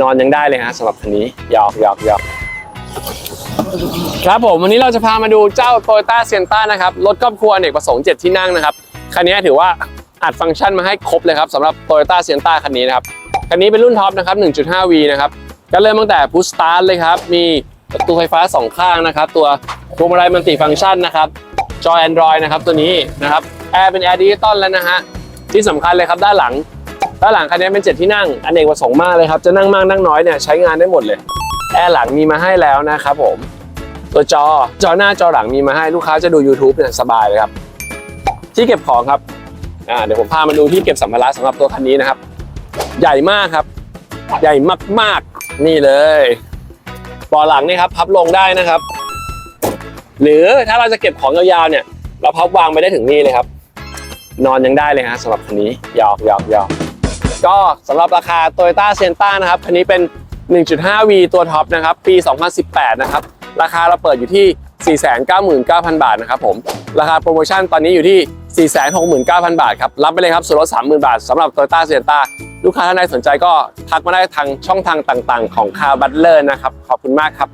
นอนยังได้เลยฮะสำหรับคันนี้หยอกหยอกหยอกครับผมวันนี้เราจะพามาดูเจ้า Toyota Sienna นะครับรถครอบครัวอเนกประสงค์7ที่นั่งนะครับคันนี้ถือว่าอัดฟังก์ชันมาให้ครบเลยครับสำหรับ Toyota Sienna คันนี้นะครับคันนี้เป็นรุ่นท็อปนะครับ 1.5V นะครับก็เริ่มตั้งแต่ Push Start เลยครับ มีประตูไฟฟ้า 2 ข้างนะครับ ตัวพวงมาลัยมัลติฟังก์ชันนะครับจอ Android นะครับตัวนี้นะครับแอร์เป็นแอร์ดิจิตอลแล้วนะฮะที่สำคัญเลยครับด้านหลัง ด้านหลังคันนี้เป็นเจ็ดที่นั่งอเนกประสงค์มากเลยครับ จะนั่งมากนั่งน้อยเนี่ยใช้งานได้หมดเลย แอร์หลังมีมาให้แล้วนะครับผม ตัวจอจอหน้าจอหลังมีมาให้ลูกค้าจะดู YouTube เนี่ยสบายเลยครับ ที่เก็บของครับอ่าเดี๋ยวผมพามาดูที่เก็บสัมภาระสำหรับตัวคันนี้นะครับ ใหญ่มากครับ ใหญ่มากๆนี่เลยเบาหลังนี่ครับพับลงได้นะครับ หรือถ้าเราจะเก็บของยาวๆเนี่ย เราพับวางไปได้ถึงนี่เลยครับ นอนยังได้เลยฮะสำหรับคันนี้หยอกหยอกหยอก ก็สำหรับราคา Toyota Sienna นะครับคันนี้เป็น 1.5V ตัวท็อปนะครับ ปี 2018 นะครับ ราคาเราเปิดอยู่ที่ 499,000 บาทนะครับผม ราคาโปรโมชั่นตอนนี้อยู่ที่ 469,000 บาทครับ รับไปเลยครับส่วนลด 30,000 บาทสำหรับ Toyota Sienna ลูกค้าท่านใดสนใจก็ทักมาได้ทางช่องทางต่างๆ ของ Car Butler นะครับ ขอบคุณมากครับ